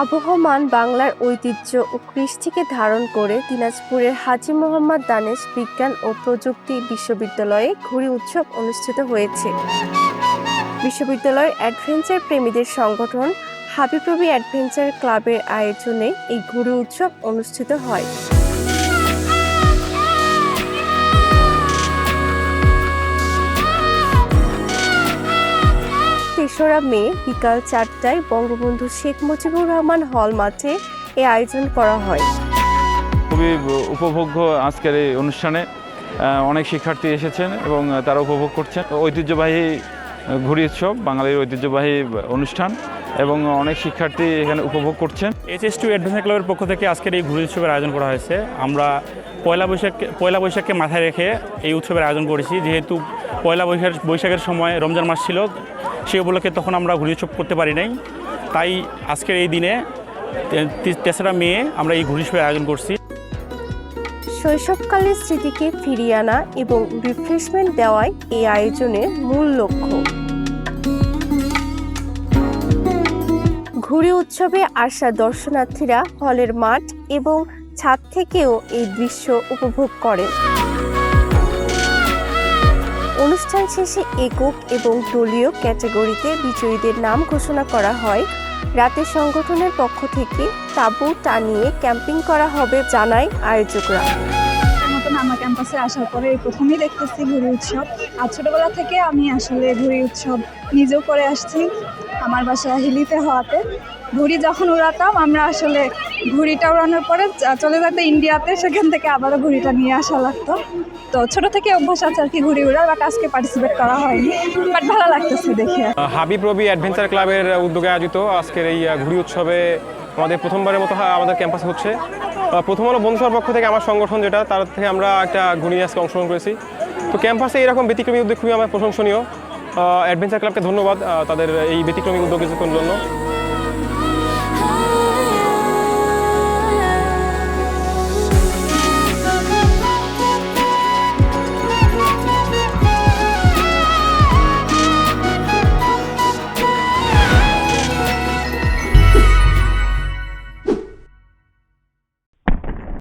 আবহমান বাংলার ঐতিহ্য ও কৃষ্টিকে ধারণ করে দিনাজপুরের হাজি মোহাম্মদ দানেশ বিজ্ঞান ও প্রযুক্তি বিশ্ববিদ্যালয়ে ঘুড়ি উৎসব অনুষ্ঠিত হয়েছে। বিশ্ববিদ্যালয়ের অ্যাডভেঞ্চার প্রেমীদের সংগঠন হাবিপ্রবি অ্যাডভেঞ্চার ক্লাবের আয়োজনে এই ঘুড়ি উৎসব অনুষ্ঠিত হয়। তেসরা মে বিকাল চারটায় বঙ্গবন্ধু শেখ মুজিবুর রহমান হল মাঠে এ আয়োজন করা হয়। খুবই উপভোগ্য আজকের এই অনুষ্ঠানে অনেক শিক্ষার্থী এসেছেন এবং তারা উপভোগ করছেন। ঐতিহ্যবাহী ঘুড়ি উৎসব, বাঙালির ঐতিহ্যবাহী অনুষ্ঠান এবং অনেক শিক্ষার্থী এখানে উপভোগ করছেন। এইচএস টু অ্যাডভেঞ্চার ক্লাবের পক্ষ থেকে আজকের এই ঘুড়ি উৎসবের আয়োজন করা হয়েছে। আমরা পয়লা বৈশাখ, পয়লা বৈশাখকে মাথায় রেখে এই উৎসবের আয়োজন করেছি। যেহেতু পয়লা বৈশাখ, বৈশাখের সময় রমজান মাস ছিল সেই উপলক্ষে তখন আমরা ঘুড়ি উৎসব করতে পারি নাই। তাই আজকের এই দিনে তেসরা মে আমরা এই ঘুড়ি উৎসবের আয়োজন করছি। শৈশবকালের স্মৃতিকে ফিরিয়ে আনা এবং রিফ্রেশমেন্ট দেওয়াই এই আয়োজনের মূল লক্ষ্য। ঘুড়ি উৎসবে আসা দর্শনার্থীরা হলের মাঠ এবং ছাদ থেকেও এই দৃশ্য উপভোগ করেন। অনুষ্ঠান শেষে একক এবং দলীয় ক্যাটাগরিতে বিজয়ীদের নাম ঘোষণা করা হয়। রাতে সংগঠনের পক্ষ থেকে তাঁবু টানিয়ে ক্যাম্পিং করা হবে জানায় আয়োজকরা। আমার ক্যাম্পাসে আসার পরে প্রথমেই দেখতেছি গুরু উৎসব। আর ছোটোবেলা থেকে আমি আসলে ঘুড়ি উৎসব নিজেও করে আসছি, আমার বাসা হিলিতে হওয়াতে। ঘুড়ি যখন উড়াতাম, আমরা আসলে ঘুড়িটা উড়ানোর পরে চলে যেতে ইন্ডিয়াতে, সেখান থেকে আবারও ঘুড়িটা নিয়ে আসা লাগতো। তো ছোটো থেকে অভ্যাস আছে আর কি ঘুড়ি উড়ার, বাট আজকে পার্টিসিপেট করা হয়নি। বাট ভালো লাগতেছে দেখে। হাবিব রবি অ্যাডভেঞ্চার ক্লাবের উদ্যোগে আয়োজিত আজকের এই ঘুড়ি উৎসবে আমাদের প্রথমবারের মতো আমাদের ক্যাম্পাস হচ্ছে। প্রথম হলো বন্ধুসভার পক্ষ থেকে আমার সংগঠন যেটা, তার থেকে আমরা একটা ঘুড়ি আজকে অংশগ্রহণ করেছি। তো ক্যাম্পাসে এরকম ব্যতিক্রমী উদ্যোগ খুবই আমার প্রশংসনীয়। অ্যাডভেঞ্চার ক্লাবকে ধন্যবাদ তাদের এই ব্যতিক্রমী উদ্যোগের জন্য।